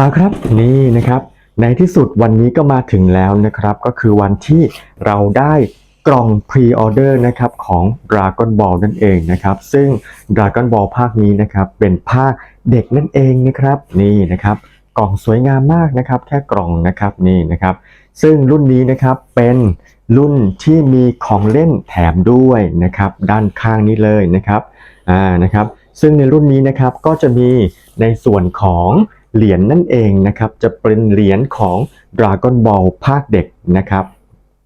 มาครับนี่นะครับ ในที่สุดวันนี้ก็มาถึงแล้วนะครับ ก็คือวันที่เราได้กล่องพรีออเดอร์นะครับของ Dragon Ball นั่นเองนะครับ ซึ่ง Dragon Ball ภาคนี้นะครับเป็นภาคเด็กนั่นเองนะครับ นี่นะครับกล่องสวยงามมากนะครับ แค่กล่องนะครับนี่นะครับ ซึ่งรุ่นนี้นะครับเป็นรุ่นที่มีของเล่นแถมด้วยนะครับ ด้านข้างนี้เลยนะครับอ่านะครับ ซึ่งในรุ่นนี้นะครับก็จะมีในส่วนของ เหรียญนั่นเองนะครับ จะเป็นเหรียญของ Dragon Ball ภาคเด็กนะครับ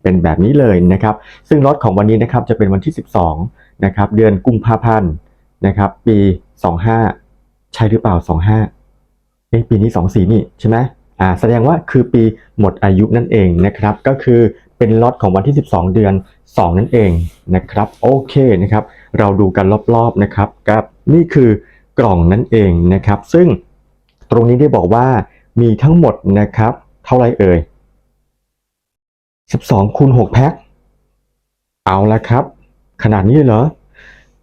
เป็นแบบนี้เลยนะครับ ซึ่งล็อตของวันนี้นะครับจะเป็นวันที่ 12นะครับเดือนกุมภาพันธ์นะครับปี 25 ใช่หรือเปล่า 25เอ้ปีนี้ 24 นี่ใช่ไหมอ่าแสดงว่าคือปีหมดอายุนั่นเองนะครับ ก็คือเป็นล็อตของวันที่ 12 เดือน 2 นั่นเองนะครับโอเคนะครับ เราดูกันรอบๆนะครับกับนี่คือกล่องนั่นเองนะครับ ซึ่ง ตรงนี้ได้บอกว่ามีทั้งหมดนะครับ เท่าไรเอ่ย 12คูณ6แพ็ค เอาละครับ ขนาดนี้เลยเหรอ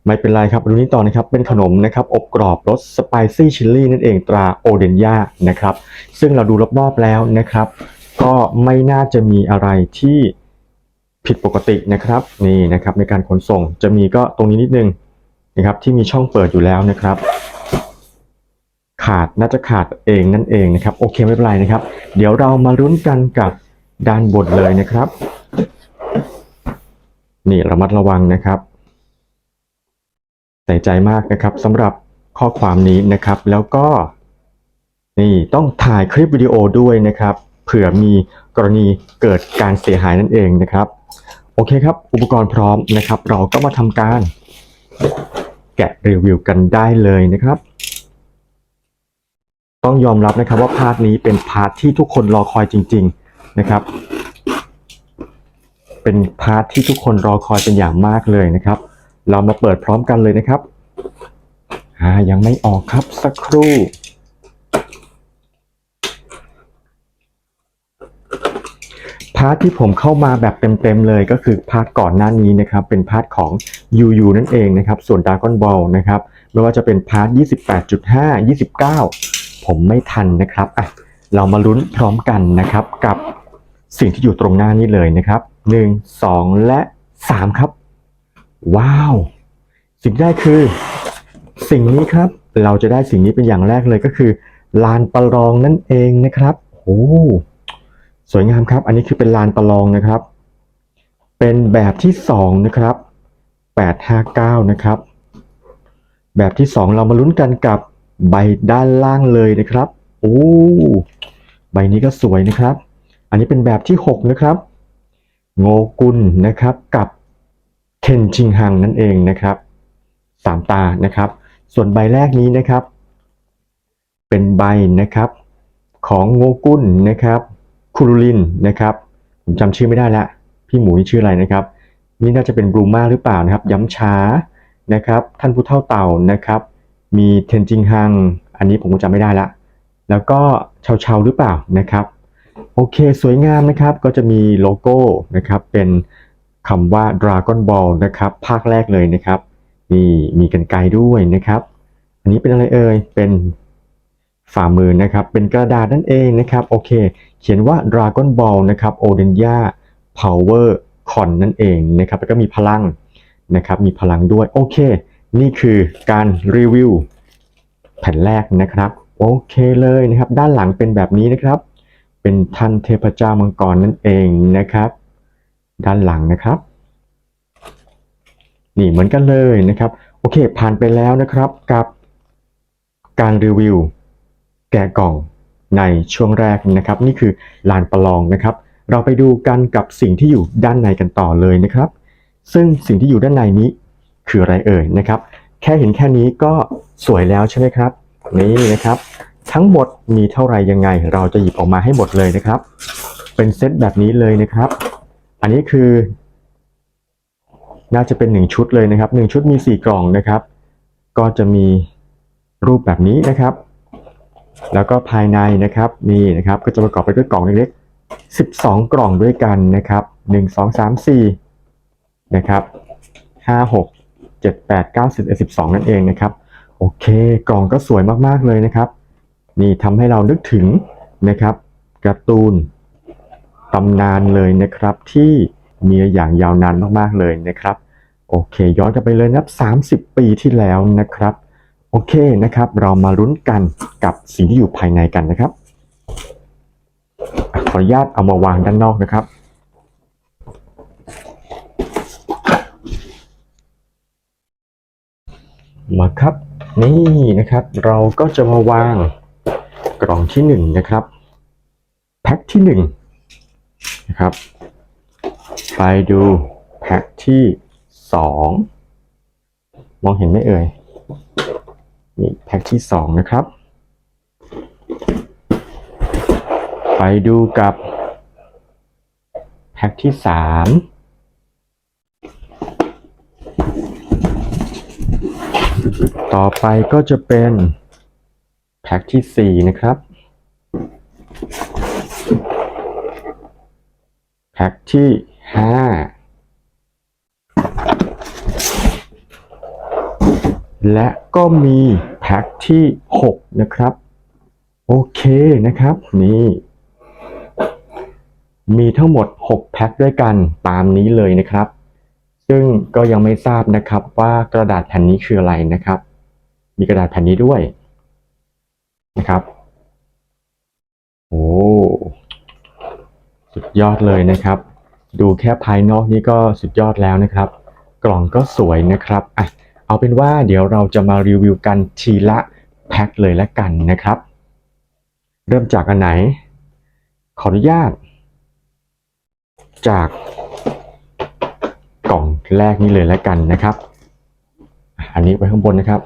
ไม่เป็นไรครับดูนี้ต่อนะครับ เป็นขนมนะครับ อบกรอบรสสไปซี่ชิลลี่นั่นเองตราโอเดนยานะครับ ซึ่งเราดูรอบๆแล้วนะครับ ก็ไม่น่าจะมีอะไรที่ผิดปกตินะครับ นี่นะครับในการขนส่งจะมีก็ตรงนี้นิดนึงนะครับที่มีช่องเปิดอยู่แล้วนะครับ ขาดน่าจะขาดเองนั่นเองนะครับโอเคไม่เป็นไรนะครับ เดี๋ยวเรามารุ้นกันกับด้านบนเลยนะครับ นี่ระมัดระวังนะครับ ใส่ใจมากนะครับสำหรับข้อความนี้นะครับ แล้วก็ นี่ต้องถ่ายคลิปวิดีโอด้วยนะครับ เผื่อมีกรณีเกิดการเสียหายนั่นเองนะครับ โอเคครับ อุปกรณ์พร้อมนะครับ เราก็มาทำการ แกะรีวิวกันได้เลยนะครับ ต้องยอมรับนะครับว่าพาร์ทนี้เป็นพาร์ทที่ทุกคนรอคอยจริง ๆนะครับ เป็นพาร์ทที่ทุกคนรอคอยเป็นอย่างมากเลยนะครับ เรามาเปิดพร้อมกันเลยนะครับยังไม่ออกครับสักครู่พาร์ทที่ผมเข้ามาแบบเต็มๆเลยก็คือพาร์ทก่อนหน้านี้นะครับ เป็นพาร์ทของ UU นั่นเองนะครับ ส่วน Dragon Ball นะครับ ไม่ว่าจะเป็นพาร์ท 28.5 29 ผมไม่ทันนะครับอะเรามาลุ้นพร้อมกันนะครับกับสิ่งที่อยู่ตรงหน้านี้เลยนะครับ 1 2 และ 3 ครับ ว้าว สิ่งได้คือ สิ่งนี้ครับ เราจะได้สิ่งนี้เป็นอย่างแรกเลยก็คือ ลานประลองนั่นเองนะครับโอ้สวยงามครับ อันนี้คือเป็นลานประลองนะครับ เป็นแบบที่สองนะครับ 859 นะครับ แบบที่สองเรามาลุ้นกันกับ ใบด้านล่างเลยนะครับ โอ้ ใบนี้ก็สวยนะครับ อันนี้เป็นแบบที่หกนะครับ โงกุลนะครับกับเคนชิงฮังนั่นเองนะครับสามตานะครับ ส่วนใบแรกนี้นะครับ เป็นใบนะครับ ของโงกุลนะครับคุรุลินนะครับ ผมจำชื่อไม่ได้ละ พี่หมูนี่ชื่ออะไรนะครับ นี่น่าจะเป็นบลูมาหรือเปล่านะครับ ย้ำช้านะครับ ท่านผู้เท่าเต่านะครับ มีเทนจิงฮังอันนี้ผมก็จำไม่ได้ละ แล้วก็เชาเชาหรือเปล่านะครับ โอเคสวยงามนะครับก็จะมีโลโก้นะครับ เป็นคำว่า Dragon Ball นะครับ ภาคแรกเลยนะครับ นี่มีกันไกลด้วยนะครับ อันนี้เป็นอะไรเอ่ยเป็นฝ่ามือนะครับ เป็นกระดาษนั่นเองนะครับ โอเค เขียนว่า Dragon Ball นะครับ o d e n y a Power Con นั่นเองนะครับ แล้วก็มีพลังนะครับ มีพลังด้วย โอเค นี่คือการรีวิวแผ่นแรกนะครับ โอเคเลยนะครับ ด้านหลังเป็นแบบนี้นะครับ เป็นท่านเทพเจ้ามังกรนั่นเองนะครับ ด้านหลังนะครับ นี่เหมือนกันเลยนะครับ โอเค ผ่านไปแล้วนะครับกับการรีวิว แกะกล่องในช่วงแรกนะครับ นี่คือลานประลองนะครับ เราไปดูกันกับสิ่งที่อยู่ด้านในกันต่อเลยนะครับ ซึ่งสิ่งที่อยู่ด้านในนี้ คืออะไรเอ่ยนะครับ แค่เห็นแค่นี้ก็สวยแล้วใช่ไหมครับ นี่นะครับ ทั้งหมดมีเท่าไหรยังไง เราจะหยิบออกมาให้หมดเลยนะครับ เป็นเซตแบบนี้เลยนะครับ อันนี้คือ น่าจะเป็นหนึ่งชุดเลยนะครับหนึ่งชุดมีสี่กล่องนะครับ ก็จะมีรูปแบบนี้นะครับ แล้วก็ภายในนะครับนี่นะครับก็จะประกอบไปด้วยกล่องเล็กๆ12 กล่องด้วยกันนะครับ 1 2 3 4นะครับ5 6 7 8 9 10 12 นั่นเองนะครับ โอเคกล่องก็สวยมากๆเลยนะครับ นี่ทำให้เรานึกถึงนะครับการ์ตูนตำนานเลยนะครับที่มีอย่างยาวนานมากๆเลยนะครับ โอเคย้อนกลับไปเลยนะับ 30 ปีที่แล้วนะครับ โอเคนะครับ เรามาลุ้นกันกับสิ่งที่อยู่ภายในกันนะครับขออนุญาตเอามาวางด้านนอกนะครับ มาครับ นี่นะครับ เราก็จะมาวางกล่องที่หนึ่งนะครับแพ็คที่หนึ่งนะครับ ไปดูแพ็คที่สองมองเห็นไหมเอ่ยนี่แพ็คที่สองนะครับ ไปดูกับแพ็คที่สาม ต่อไปก็จะเป็นแพ็คที่สี่นะครับ แพ็คที่ห้าและก็มีแพ็คที่ 6 นะครับ โอเคนะครับ นี่ มีทั้งหมด 6 แพ็คด้วยกันตามนี้เลยนะครับซึ่งก็ยังไม่ทราบนะครับว่ากระดาษแผ่นนี้คืออะไรนะครับ มีกระดาษแผ่นนี้ด้วยนะครับโอ้สุดยอดเลยนะครับ ดูแค่ภายนอกนี่ก็สุดยอดแล้วนะครับ กล่องก็สวยนะครับอะเอาเป็นว่าเดี๋ยวเราจะมารีวิวกันทีละแพ็คเลยละกันนะครับ เริ่มจากอันไหน ขออนุญาต จากกล่องแรกนี้เลยละกันนะครับ อันนี้ไว้ข้างบนนะครับ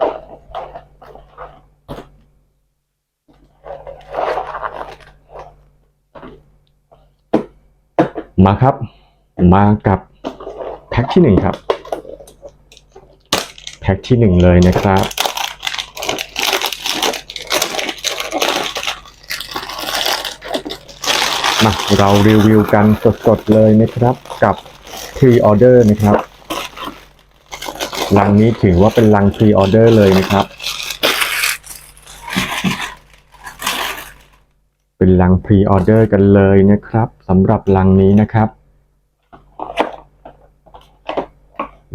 มาครับ มากับแพ็คที่หนึ่งครับ แพ็คที่หนึ่งเลยนะครับมาเรารีวิวกันสดๆเลยนะครับกับ Pre Order นะครับลังนี้ถือว่าเป็นลัง Pre Order เลยนะครับ เป็นลัง Pre Order กันเลยนะครับสำหรับลังนี้นะครับ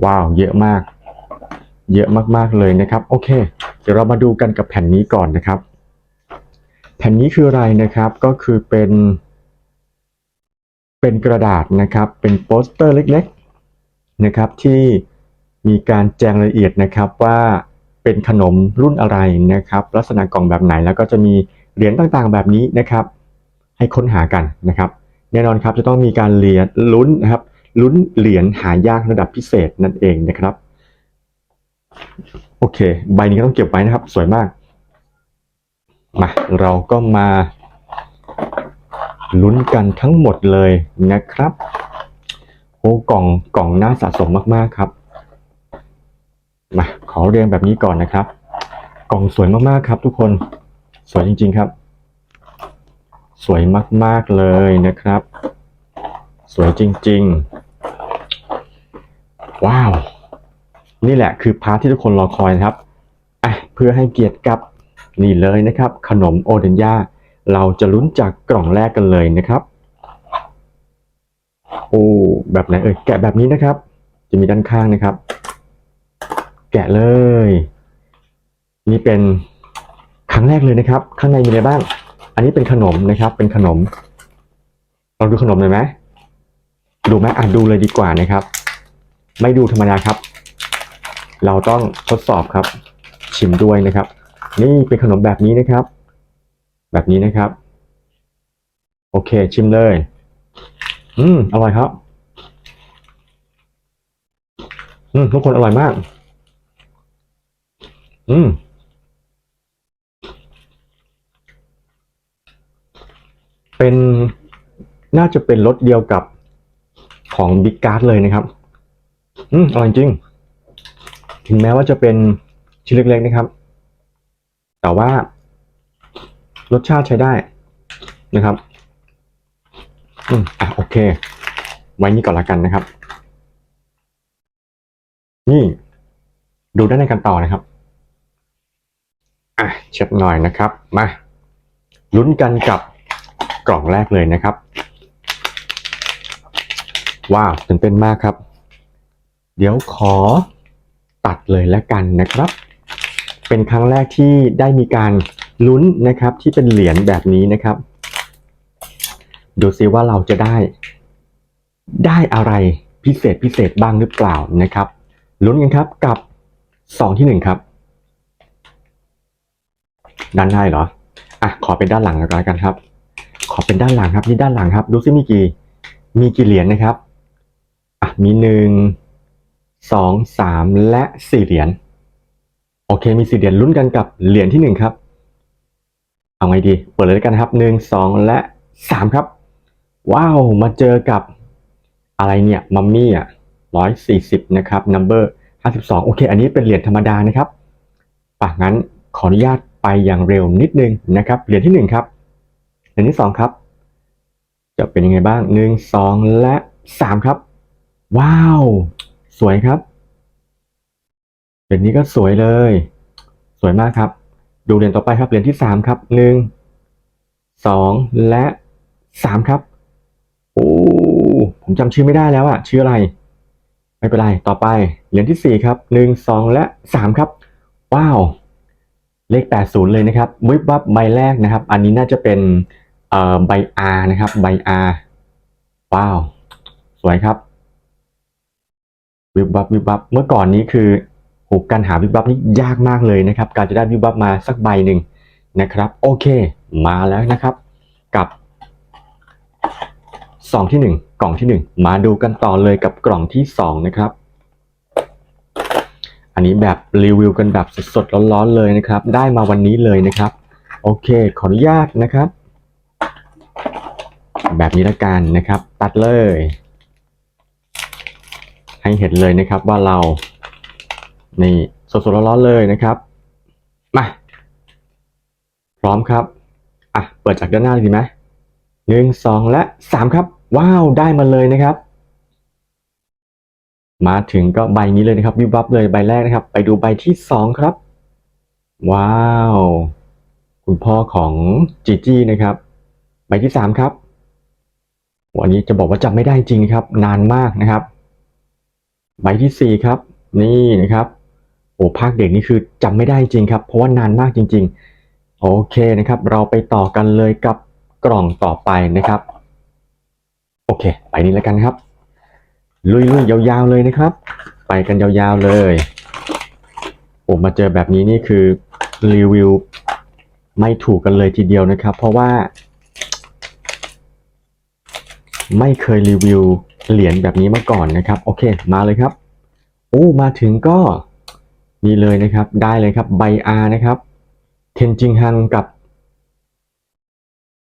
ว้าวเยอะมาก เยอะมากๆเลยนะครับ โอเค เดี๋ยวเรามาดูกันกับแผ่นนี้ก่อนนะครับ แผ่นนี้คืออะไรนะครับก็คือเป็นเป็นกระดาษนะครับ เป็นโปสเตอร์เล็กๆนะครับ ที่มีการแจ้งรายละเอียดนะครับว่าเป็นขนมรุ่นอะไรนะครับ ลักษณะกล่องแบบไหนแล้วก็จะมี เหรียญต่างๆแบบนี้นะครับ ให้ค้นหากันนะครับ แน่นอนครับจะต้องมีการเหรียญลุ้นนะครับลุ้นเหรียญหายากระดับพิเศษนั่นเองนะครับโอเค ใบนี้ก็ต้องเก็บไว้นะครับ สวยมากมาเราก็มาลุ้นกันทั้งหมดเลยนะครับโอ้กล่องกล่องน่าสะสมมากๆครับมาขอเรียงแบบนี้ก่อนนะครับ กล่องสวยมากๆครับทุกคน สวยจริง ๆครับ สวยมาก ๆ เลยนะครับ สวยจริง ๆ ว้าว นี่แหละคือพาร์ทที่ทุกคนรอคอยนะครับอะเพื่อให้เกียรติกับนี่เลยนะครับ ขนมโอเดนยาเราจะลุ้นจากกล่องแรกกันเลยนะครับ โอ้แบบไหนเอ่ยแกะแบบนี้นะครับ จะมีด้านข้างนะครับ แกะเลย นี่เป็น ครั้งแรกเลยนะครับ ข้างในมีอะไรบ้าง อันนี้เป็นขนมนะครับ เป็นขนมลองดูขนมหน่อยไหมดูไหมอะดูเลยดีกว่านะครับ ไม่ดูธรรมดาครับ เราต้องทดสอบครับ ชิมด้วยนะครับ นี่เป็นขนมแบบนี้นะครับ แบบนี้นะครับ โอเค ชิมเลย อืมอร่อยครับ อืมทุกคนอร่อยมาก อืม เป็นน่าจะเป็นรสเดียวกับของบิ๊กการ์ดเลยนะครับ อืมอร่อยจริง ถึงแม้ว่าจะเป็นชิ้นเล็กๆนะครับ แต่ว่ารสชาติใช้ได้นะครับ อืมอะโอเค ไว้นี้ก่อนละกันนะครับ นี่ ดูได้ในกันต่อนะครับ อะเช็ดหน่อยนะครับ มาลุ้นกันกับ กล่องแรกเลยนะครับ ว้าวตื่นเต้นมากครับ เดี๋ยวขอตัดเลยแล้วกันนะครับ เป็นครั้งแรกที่ได้มีการลุ้นนะครับที่เป็นเหรียญแบบนี้นะครับ ดูซิว่าเราจะได้ ได้อะไรพิเศษพิเศษบ้างหรือเปล่านะครับลุ้นกันครับกับสองที่หนึ่งครับ ด้านหน้าเหรอ อะ ขอเป็นด้านหลังแล้วกันครับ ขอเป็นด้านหลังครับนี่ด้านหลังครับดูซิมีกี่มีกี่เหรียญนะครับอะมีหนึ่งสองสามและสี่เหรียญโอเคมีสี่เหรียญลุ้นกันกับเหรียญที่หนึ่งครับเอาไงดีเปิดเลยด้วกันครับหนึ่งสองและสามครับ ว้าวมาเจอกับอะไรเนี่ยมัมมี่อะร้อยสี่สิบนะครับนัมเบอร์ห้าสิบสองโอเค อันนี้เป็นเหรียญธรรมดานะครับป่ะงั้นขออนุญาตไปอย่างเร็วนิดนึงนะครับเหรียญที่หนึ่งครับ เหรียญที่สองครับ จะเป็นยังไงบ้างหนึ่งสองและสามครับ ว้าว สวยครับเหรียญนี้ก็สวยเลย สวยมากครับ ดูเหรียญต่อไปครับเหรียญที่สามครับหนึ่งสองและสามครับโอ้ผมจำชื่อไม่ได้แล้วอะชื่ออะไร ไม่เป็นไรต่อไปเหรียญที่สี่ครับหนึ่งสองและสามครับ ว้าว เลขแปดศูนย์เลยนะครับวิบวับใบแรกนะครับ อันนี้น่าจะเป็น อ่อใบ R นะครับ ใบ R ว้าว สวยครับ วิบวับวิบวับเมื่อก่อนนี้คือโหการหาวิบวับนี่ยากมากเลยนะครับ การจะได้วิบวับมาสักใบหนึ่งนะครับ โอเค มาแล้วนะครับ กับซองที่หนึ่งกล่องที่หนึ่งมาดูกันต่อเลยกับกล่องที่สองนะครับ อันนี้แบบรีวิวกันแบบสดๆร้อนๆเลยนะครับ ได้มาวันนี้เลยนะครับ โอเค ขออนุญาตนะครับ แบบนี้ละกันนะครับ ตัดเลย ให้เห็นเลยนะครับว่าเรา นี่สดๆร้อนๆเลยนะครับมาพร้อมครับอะเปิดจากด้านหน้าเลยดีไหมหนึ่งสองและสามครับ ว้าวได้มาเลยนะครับ มาถึงก็ใบนี้เลยนะครับวิบวับเลยใบแรกนะครับ ไปดูใบที่สองครับ ว้าว คุณพ่อของจีจี้นะครับ ใบที่สามครับ วันนี้จะบอกว่าจำไม่ได้จริงครับ นานมากนะครับ ใบที่สี่ครับ นี่นะครับโอ้ภาคเด็กนี่คือจำไม่ได้จริงครับ เพราะว่านานมากจริง ๆ โอเคนะครับ เราไปต่อกันเลยกับกล่องต่อไปนะครับ โอเค ไปนี้แล้วกันครับ ลุยๆยาวๆเลยนะครับ ไปกันยาวๆเลยโอ้มาเจอแบบนี้นี่คือรีวิวไม่ถูกกันเลยทีเดียวนะครับ เพราะว่า ไม่เคยรีวิวเหรียญแบบนี้มาก่อนนะครับ โอเค มาเลยครับโอ้มาถึงก็นี่เลยนะครับ ได้เลยครับ ใบอานะครับ เทนจิงฮังกับ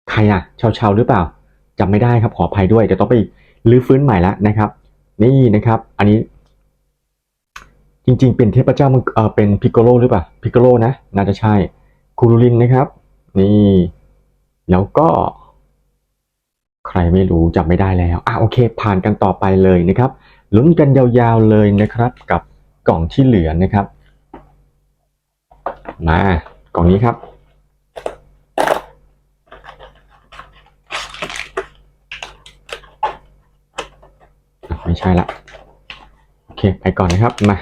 ใครอะชาวชาวๆหรือเปล่าจำไม่ได้ครับขออภัยด้วยเดี๋ยวต้องไปรื้อฟื้นใหม่ละนะครับ นี่นะครับ อันนี้จริงๆ เป็นเทพเจ้ามังเออเป็นพิกโกโลหรือเปล่าพิกโกโลนะ น่าจะใช่คูรูลินนะครับ นี่ แล้วก็ ใครไม่รู้จำไม่ได้แล้วอะโอเค ผ่านกันต่อไปเลยนะครับลุ้นกันยาวๆเลยนะครับ กับกล่องที่เหลือนะครับ มากล่องนี้ครับ ไม่ใช่ละโอเคไปก่อนนะครับมา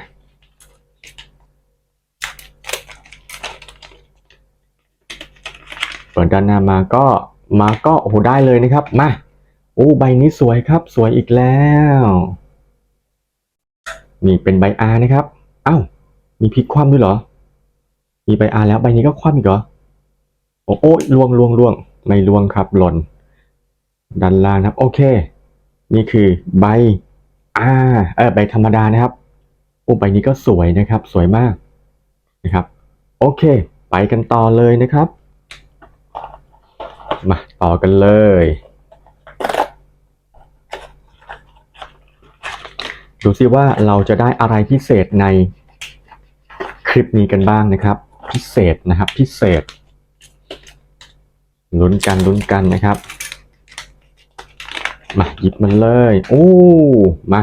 เปิดด้านหน้ามาก็ มาก็โอ้โหได้เลยนะครับ มาโอ้ใบนี้สวยครับ สวยอีกแล้ว นี่เป็นใบอานะครับเอ้ามีพลิกคว่ำด้วยเหรอ มีใบอาแล้วใบนี้ก็คว่ำอีกเหรอโอ้โอ้ลวงลวงลวงไม่ลวงครับหล่นด้านล่างนะครับโอเค นี่คือใบอาเออใบธรรมดานะครับโอ้ใบนี้ก็สวยนะครับ สวยมากนะครับ โอเค ไปกันต่อเลยนะครับ มาต่อกันเลย ดูซิว่าเราจะได้อะไรพิเศษในคลิปนี้กันบ้างนะครับ พิเศษนะครับพิเศษลุ้นกันลุ้นกันนะครับ มาหยิบมันเลยโอ้มา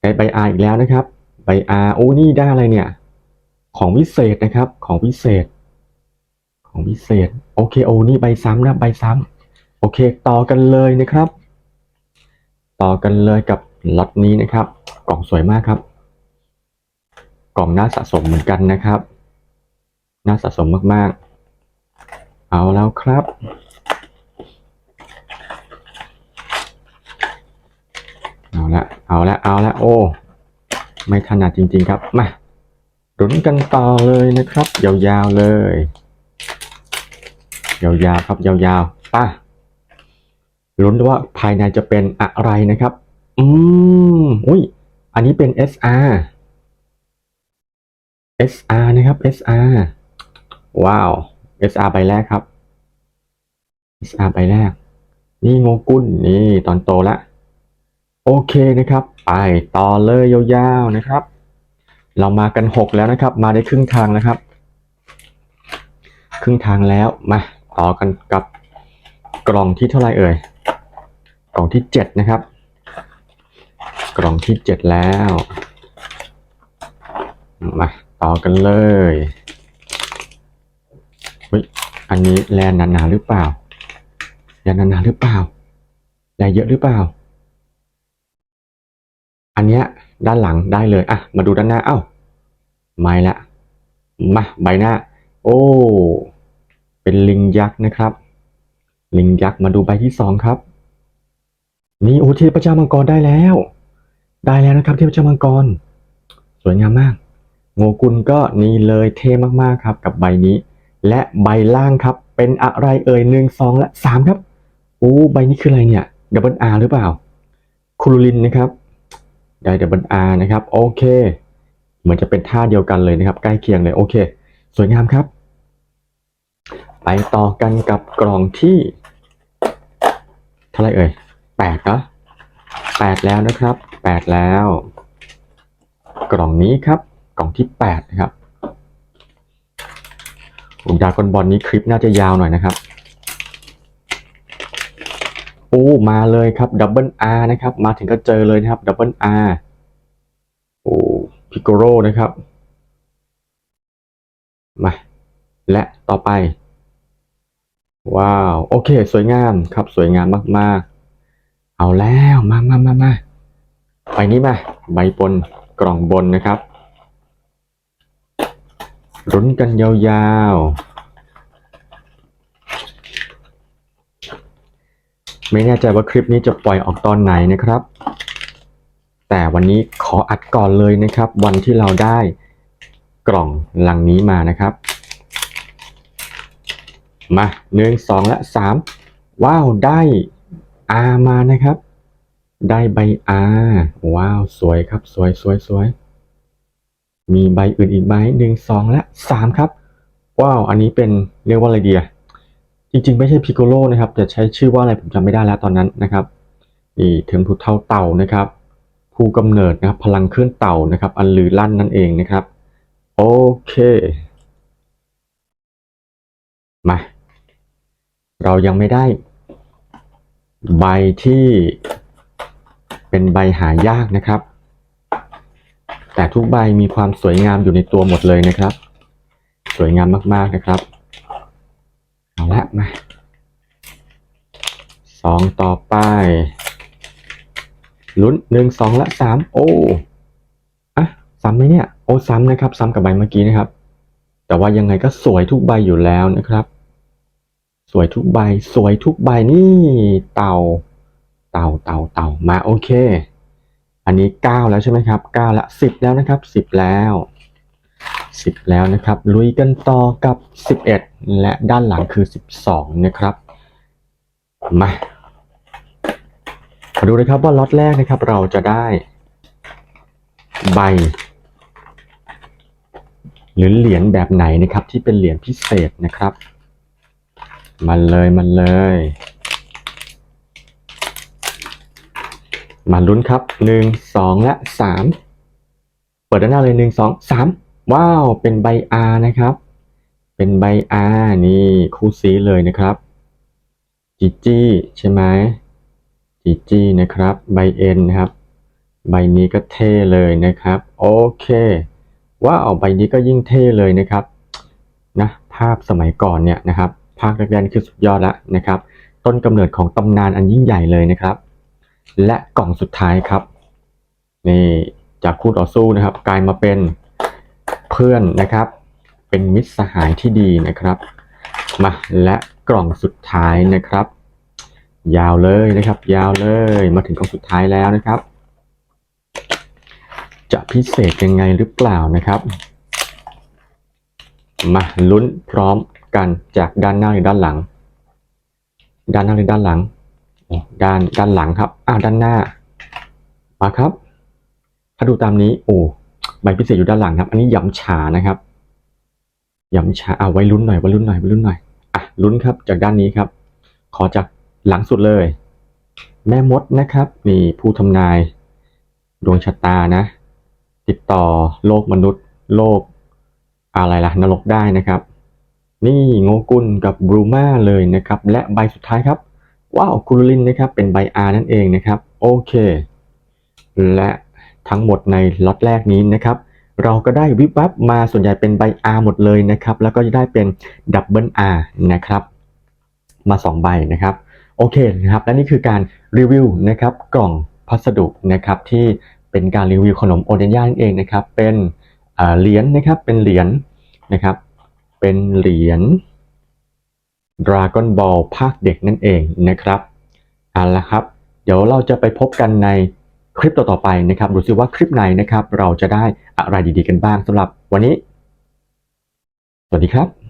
ได้ใบอาอีกแล้วนะครับใบอาโอ้นี่ได้อะไรเนี่ย ของวิเศษนะครับ ของวิเศษ ของพิเศษโอเคโอ้นี่ใบซ้ำนะใบซ้ำโอเคต่อกันเลยนะครับ ต่อกันเลยกับล็อตนี้นะครับ กล่องสวยมากครับ กล่องน่าสะสมเหมือนกันนะครับ น่าสะสมมากๆ เอาแล้วครับ เอาละเอาละเอาละโอ้ไม่ถนัดจริงๆครับมาลุ้นกันต่อเลยนะครับ ยาวๆเลย ยาวๆครับยาวๆป่ะลุ้นว่าภายในจะเป็นอะไรนะครับ อืมอุ้ย อันนี้เป็น SR SR นะครับ SR ว้าว SR ใบแรกครับ SR ใบแรก นี่โงกุลนี่ตอนโตล้วโอเคนะครับ ไปต่อเลยยาวๆนะครับ เรามากันหกแล้วนะครับ มาได้ครึ่งทางนะครับ ครึ่งทางแล้วมา ต่อกันกับกล่องที่เท่าไรเอ่ย กล่องที่เจ็ดนะครับ กล่องที่เจ็ดแล้วมาต่อกันเลยเฮ้ยอันนี้แลนหนาๆหรือเปล่าแลนหนาๆหรือเปล่าแลเยอะหรือเปล่า อันเนี้ยด้านหลังได้เลยอะมาดูด้านหน้า เอ้า ไม่ละ มาใบหน้า โอ้ เป็นลิงยักษ์นะครับ ลิงยักษ์มาดูใบที่สองครับ นี่โอ้เทพเจ้ามังกรได้แล้ว ได้แล้วนะครับเทพเจ้ามังกร สวยงามมาก โงกุลก็นี่เลยเท่มากๆครับ กับใบนี้ และใบล่างครับ เป็นอะไรเอ่ยหนึ่งสองและสามครับโอ้ใบนี้คืออะไรเนี่ยดับเบิลอาร์หรือเปล่าคูรูลินนะครับ ได้ดับเบิลอาร์นะครับ โอเค เหมือนจะเป็นท่าเดียวกันเลยนะครับ ใกล้เคียงเลย โอเค สวยงามครับ ไปต่อกันกับกล่องที่ เท่าไรเอ่ยแปดเนาะแปดแล้วนะครับแปดแล้ว กล่องนี้ครับ กล่องที่แปดนะครับผมดากอนบอลนี้คลิปน่าจะยาวหน่อยนะครับโอ้มาเลยครับดับเบิลอาร์นะครับ มาถึงก็เจอเลยนะครับดับเบิลอาร์โอ้พิโกโรนะครับ มา และต่อไป ว้าว โอเค สวยงามครับ สวยงามมากๆ เอาแล้วมามามามาไปนี้มา ใบบนกล่องบนนะครับรุ้นกันยาวๆ ไม่แน่ใจว่าคลิปนี้จะปล่อยออกตอนไหนนะครับ แต่วันนี้ขออัดก่อนเลยนะครับ วันที่เราได้กล่องลังนี้มานะครับ มาหนึ่งสองและสามว้าวได้ R มานะครับ ได้ใบ R ว้าวสวยครับ สวยสวยสวยมีใบอื่นอีกไหมหนึ่งสองและสามครับ ว้าว อันนี้เป็นเรียกว่าอะไรเดียจริงๆ ไม่ใช่พิโกโลนะครับแต่ใช้ชื่อว่าอะไรผมจำไม่ได้แล้วตอนนั้นนะครับนี่เทมพุเท่าเต่านะครับ ผู้กำเนิดนะครับ พลังเคลื่อนเต่านะครับ อันลือลั่นนั่นเองนะครับ โอเค มา เรายังไม่ได้ ใบที่เป็นใบหายากนะครับ แต่ทุกใบมีความสวยงามอยู่ในตัวหมดเลยนะครับ สวยงามมากๆนะครับ เอาละมาสองต่อไปลุ้นหนึ่งสองและสามโอ้อะซ้ำไหมเนี่ย โอ้ซ้ำนะครับ ซ้ำกับใบเมื่อกี้นะครับ แต่ว่ายังไงก็สวยทุกใบอยู่แล้วนะครับ สวยทุกใบ สวยทุกใบนี่ เต่า เต่าเต่าเต่ามาโอเค อันนี้เก้าแล้วใช่ไหมครับเก้าละสิบแล้วนะครับสิบแล้วสิบแล้วนะครับ ลุยกันต่อกับสิบเอ็ดและด้านหลังคือสิบสองนะครับมามาดูนะครับว่าล็อตแรกนะครับเราจะได้ใบ หรือเหรียญแบบไหนนะครับที่เป็นเหรียญพิเศษนะครับ มันเลยมันเลย มาลุ้นครับหนึ่งสองและสามเปิดด้านหน้าเลยหนึ่งสองสามว้าว เป็นใบ R นะครับ เป็นใบ R นี่คู่ซีเลยนะครับจีจี้ใช่ไหมจีจี้นะครับใบ N นะครับ ใบนี้ก็เท่เลยนะครับ โอเค ว้าว ใบนี้ก็ยิ่งเท่เลยนะครับนะภาพสมัยก่อนเนี่ยนะครับ ภาคแรกๆนี่คือสุดยอดแล้วนะครับ ต้นกำเนิดของตำนานอันยิ่งใหญ่เลยนะครับ และกล่องสุดท้ายครับนี่จากคู่ต่อสู้นะครับ กลายมาเป็นเพื่อนนะครับ เป็นมิตรสหายที่ดีนะครับมาและกล่องสุดท้ายนะครับ ยาวเลยนะครับ ยาวเลยมาถึงกล่องสุดท้ายแล้วนะครับ จะพิเศษยังไงหรือเปล่านะครับ มาลุ้นพร้อม กันจากด้านหน้าหรือด้านหลัง ด้านหน้าหรือด้านหลัง ด้านด้านหลังครับ อ้าวด้านหน้า มาครับ ถ้าดูตามนี้ โอ้ ใบพิเศษอยู่ด้านหลังครับ อันนี้ย้ำฉานะครับ ย้ำฉาเอาไว้ลุ้นหน่อยไว้ลุ้นหน่อยไว้ลุ้นหน่อย อะ ลุ้นครับ จากด้านนี้ครับ ขอจากหลังสุดเลย แม่มดนะครับ นี่ผู้ทำนาย ดวงชะตานะ ติดต่อโลกมนุษย์ โลกอะไรล่ะ นรกได้นะครับ นี่โงกุลกับบรูมาเลยนะครับ และใบสุดท้ายครับ ว้าวกุลลินนะครับ เป็นใบ R นั่นเองนะครับ โอเค และทั้งหมดในล็อตแรกนี้นะครับ เราก็ได้วิบวับมาส่วนใหญ่เป็นใบ R หมดเลยนะครับ แล้วก็จะได้เป็นดับเบิล R นะครับ มา 2 ใบนะครับ โอเคนะครับ และนี่คือการรีวิวนะครับกล่องพัสดุนะครับที่เป็นการรีวิวขนมโอเดนย่านั่นเองนะครับ เป็นเหรียญนะครับ เป็นเหรียญนะครับ เป็นเหรียญ Dragon Ball ภาคเด็กนั่นเองนะครับเอาละครับ เดี๋ยวเราจะไปพบกันในคลิปต่อๆไปนะครับดูซิว่าคลิปไหนนะครับ เราจะได้อะไรดีๆกันบ้างสำหรับวันนี้ สวัสดีครับ